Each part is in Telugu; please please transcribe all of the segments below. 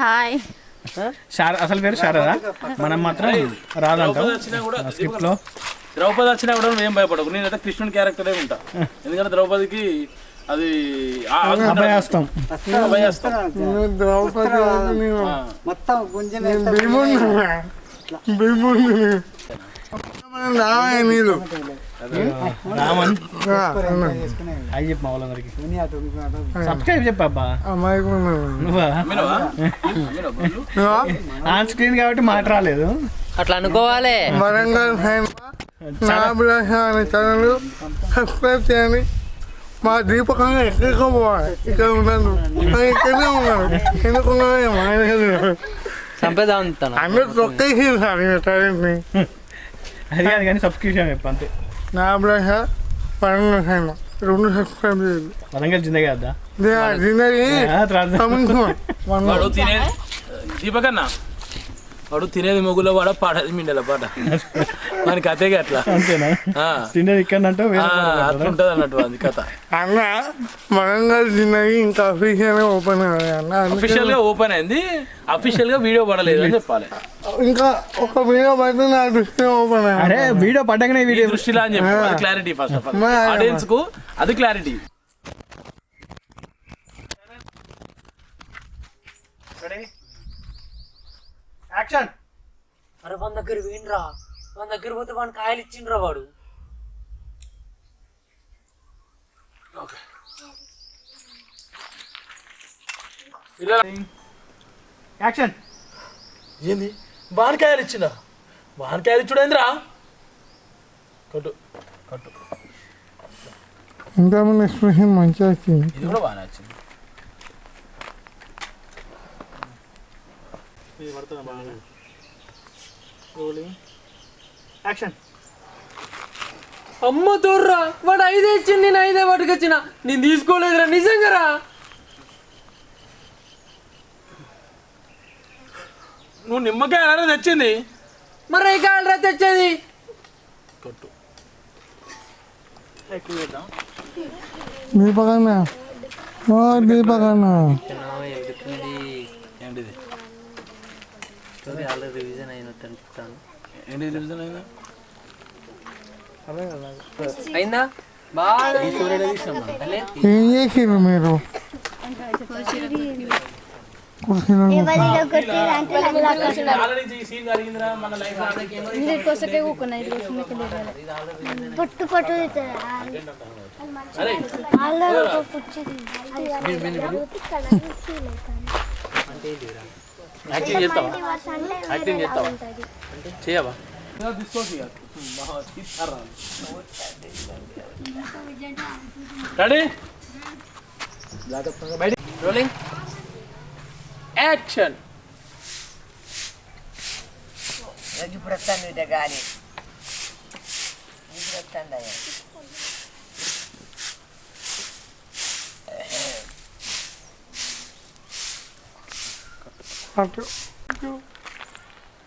హాయ్. శార అసలు పేరు శారదా? మనం మాత్రం రాదంటాం. ద్రౌపది వచ్చినా కూడా స్క్రిప్ట్లో ద్రౌపది వచ్చినా కూడా నువ్వేం భయపడకు. నేనైతే కృష్ణుని క్యారెక్టరే ఉంటా. ఎందుకంటే ద్రౌపదికి అది అభయాస్తం. ద్రౌపది. మొత్తం మనం రావే నీళ్ళు. రామన్. రా, అన్న. అయ్యి చెప్పు మా వాళ్ళందరికి దునియా దునియా సబ్స్క్రైబ్ చెప్పు అబ్బా. అమ్మాయికి ఉన్నాను. నువ్వా అమ్మినవా? అమ్మినవా బొల్లు? నువ్వా? ఆన్ స్క్రీన్ కాబట్టి మాట రాలేదు. అట్లా అనుకోవాలి. వరంగల్ ఛానల్ సబ్స్క్రైబ్ చేయండి. మా దీపకంగా ఎక్కడికి పోవాలి. ఇక్కడ ఉన్నాను. నేను ఇక్కడే ఉన్నాను. ఎందుకున్నాను. సంపేదా అందరూ తొక్కేసి సార్ టాలెంట్ని అది కాదు కానీ సబ్స్క్రిప్షన్ చెప్పు అంతే. నా అభిలాష వరంగల్ రెండు సబ్స్క్రైబ్ చేయాలి వరంగల్ జిందగా వద్దా జిందగీ తినేది దీపకన్నా వాడు తినేది మొగులో వాడ పాడేది మిండల పాట మనకి కథేగా అట్లా అంతేనా. తినేది ఇక్కడ అంటే అట్లా ఉంటుంది అన్నట్టు అది కథ. అన్న వరంగల్ జిందగీ ఇంకా అఫీషియల్ ఓపెన్ అన్న అందుకే అఫీషియల్గా ఓపెన్ అయింది. అఫీషియల్గా వీడియో పడలేదు అని చెప్పాలి. ఇంకా ఒక వీడియో పడితే నా దృష్టి ఓపెన్ అరే వీడియో పడ్డాకనే వీడియో దృష్టిలో అని చెప్పి అది క్లారిటీ ఫస్ట్ ఆఫ్ ఆల్ ఆడియన్స్కు అది క్లారిటీ యాక్షన్ అరే మన దగ్గర వీణరా. మన దగ్గర పోతే వాడిని కాయలు ఇచ్చిండ్రా వాడు. యాక్షన్ ఏంది? బానకాయలు ఇచ్చిన బానకాయలు ఇచ్చుడేంద్రా కట్టు కట్టు. ఇంకా మన ఎక్స్ప్రెషన్ మంచిగా వచ్చింది. ఇది కూడా బాగా నచ్చింది యాక్షన్. అమ్మ తోర్రా వాడు ఐదే ఇచ్చింది నేను ఐదే పట్టుకొచ్చిన నేను తీసుకోలేదురా నిజంగా రా నువ్వు నిమ్మకాయ ఎలా తెచ్చింది? మరి ఈ కాయలు రా తెచ్చేది? కట్టు. దీపకన్న దీపకన్న ఏంటిది? ఆల్రెడీ రివిజన్ అయినట్టు అనిపిస్తాను ఏంటిది రివిజన్ అయిందా? అయిందా. ఏం మీరు? పొట్టు పొట్టు యాక్టింగ్ చేస్తావా యాక్టింగ్ చేస్తావా చేయవా తీసుకోవచ్చు రెడీ బయట రోలింగ్ యాక్షన్ ఇప్పుడు వస్తాను ఇట గాలి ఇప్పుడు వస్తాను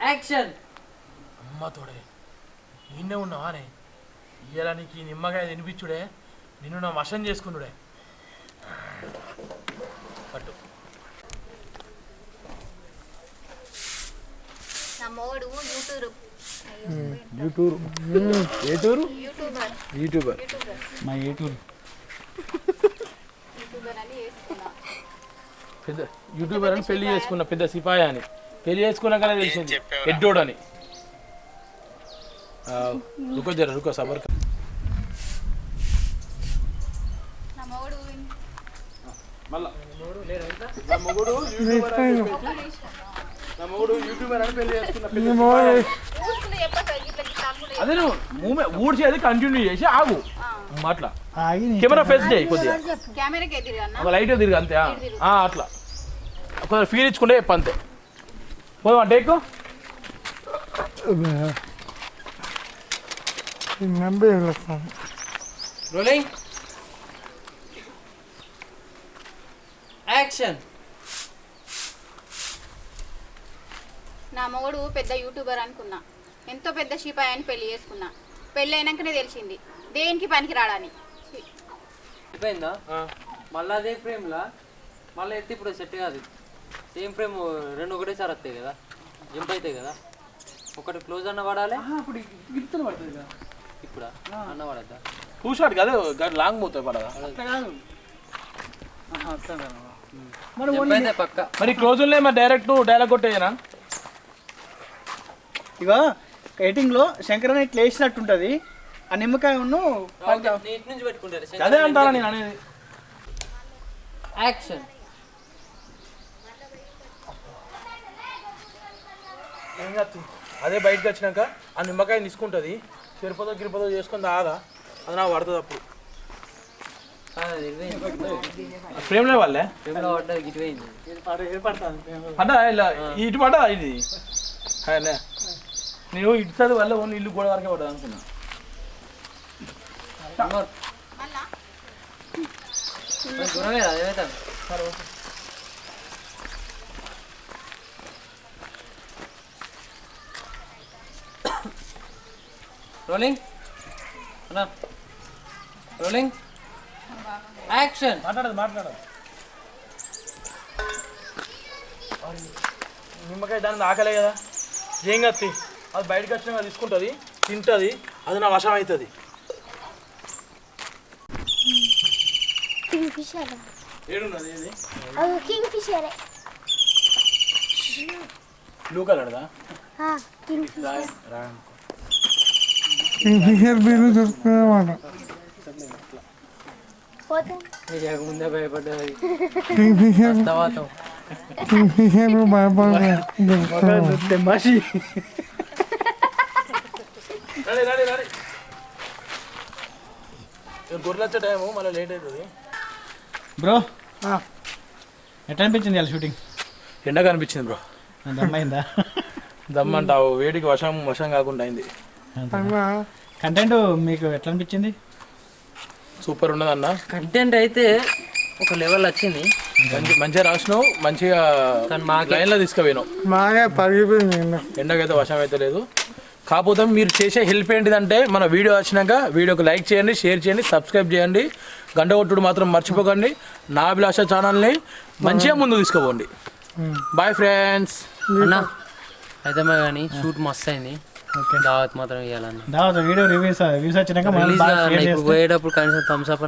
యాక్షన్ అమ్మ తోడే నిన్నే ఉన్నావానే ఇయ్యాల నీకు ఈ నిమ్మకాయ తినిపించుడే నిన్ను నా వశం చేసుకున్నాడే పట్టు. యూట్యూబ్. యూట్యూబర్. యూట్యూబర్. మా టూర్ యూట్యూబర్ అని వేసుకున్నా. పెద్ద యూట్యూబర్ అని పెళ్ళి చేసుకున్న పెద్ద సిపాయి అని పెళ్ళి చేసుకున్నాకనే తెలిసింది? ఎడ్డోడు అని రుకో జర రుకో సబర్ అదే నువ్వు ఊడ్చేది కంటిన్యూ చేసి ఆగు. అట్లా ఆగి కెమెరా ఫేస్ చేయి కొద్దిగా. లైట్ తిరిగి అంతే అట్లా. కొంచెం ఫీల్ ఇచ్చుకుంటే అంతే. పోదాం వెళ్ళొస్తాను రోలింగ్ యాక్షన్ నా మొగుడు పెద్ద యూట్యూబర్ అనుకున్నా. ఎంతో పెద్ద షిపాయి అని పెళ్ళి చేసుకున్నా. పెళ్ళి అయినాకనే తెలిసింది. దేనికి పనికి రాడని. అయిపోయిందా మళ్ళా అదే ఫ్రేమ్లా? మళ్ళీ ఎత్తి ఇప్పుడు సెట్ కాదు. సేమ్ ఫ్రేమ్ రెండు ఒకటేసారి వస్తాయి కదా. జంప్ అవుతాయి కదా. ఒకటి క్లోజ్ అన్న పడాలి ఇప్పుడు గిత్తలు పడుతుంది కదా. ఇప్పుడు? అన్న పడద్దా టూ షాట్ కదా లాంగ్ పోతాయి పడదా. మరి పక్క. మరి క్లోజ్ ఉన్నాయి మరి డైరెక్ట్ డైలాగ్ కొట్టేయనా? ఇగో ఎయిటింగ్లో శంకరన్ ఇట్లా వేసినట్టు ఉంటది. ఆ నిమ్మకాయ ఉన్ను నీటి నుంచి పెట్టుకుంటారు. అదే అంటారా నేను అనేది? యాక్షన్ ఏం. అదే బయటకు వచ్చినాక ఆ నిమ్మకాయ తీసుకుంటుంది తిరుపతి గిరుపతి చేసుకుని తాగా అది నాకు పడుతుంది అప్పుడు. ఫ్రేమ్లే వాళ్ళే పడ్డా ఇలా ఇటు పడ్డా ఇది? అదే. నేను ఇటు సైడ్ వల్ల ఓన్లీ ఇల్లు గోడ వరకే పడ్డా అనుకున్నా. మళ్ళా? దూరమే రోలింగ్ అన్నా రోలింగ్ యాక్షన్ మాట్లాడదు మాట్లాడదు నిమ్మకాయ దాన్ని ఆకలే కదా? ఏం కత్తి? అది బయటకు వచ్చినాక తీసుకుంటుంది తింటుంది అది నా వశం అవుతుంది. కింగ్ ఫిషర్ ఏడున్నది ఏది? అది కింగ్ ఫిషర్ బ్లూ కలర్దా కింగ్ ఫిషర్ కింగ్ఫిషర్ బిల్లు దొరుకుతుందన్నమాట ముందే గొర్రెలు టైము మళ్ళీ లేట్ అవుతుంది బ్రో ఎట్లా అనిపించింది ఇలా షూటింగ్ ఎండగా అనిపించింది బ్రో దమ్మైందా దమ్మంటావు వేడికి వశం వశం కాకుండా అయింది. కంటెంట్ మీకు ఎట్లా అనిపించింది సూపర్ ఉన్నదన్న కంటెంట్ అయితే ఒక లెవెల్ వచ్చింది. మంచి మంచిగా రాసినావు మంచిగా లైన్లో తీసుకుపోయినావు. బాగా పరిగిపోయింది ఎండ. ఎండకైతే వశం అయితే లేదు. కాకపోతే మీరు చేసే హెల్ప్ ఏంటిదంటే మన వీడియో వచ్చినాక వీడియోకి లైక్ చేయండి షేర్ చేయండి సబ్స్క్రైబ్ చేయండి. గంట కొట్టుడు మాత్రం మర్చిపోకండి. నా అభిలాష ఛానల్ని మంచిగా ముందు తీసుకుపోండి. బాయ్ ఫ్రెండ్స్ అన్నా అయితే కానీ షూట్ మస్తు అయింది దావత్ మాత్రం ఇవ్వాలన్న దావత్ వీడియో రివ్యూస్ వ్యూస్ వచ్చినాక మనం బాగా చేస్తే- పోయేటప్పుడు కనీసం thumbs up.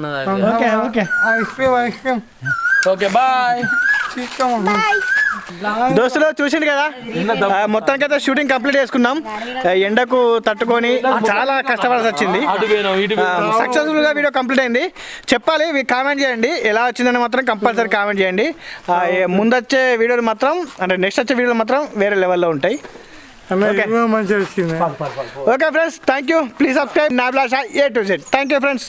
Okay okay. Ice cream ice cream okay boy. దోస్తులు చూసిండు కదా? ఆ, మొత్తానికైతే షూటింగ్ కంప్లీట్ చేసుకున్నాం. ఎండకు తట్టుకొని చాలా కష్టపడాల్సి వచ్చింది. సక్సెస్ఫుల్గా వీడియో కంప్లీట్ అయింది. చెప్పాలి మీరు కామెంట్ చేయండి. ఎలా వచ్చిందని మాత్రం కంపల్సరీ కామెంట్ చేయండి. ముందొచ్చే వీడియోలు మాత్రం అంటే నెక్స్ట్ వచ్చే వీడియోలు మాత్రం వేరే లెవెల్లో ఉంటాయి. Okay friends thank you please subscribe నా బ్లాష్ A to Z thank you friends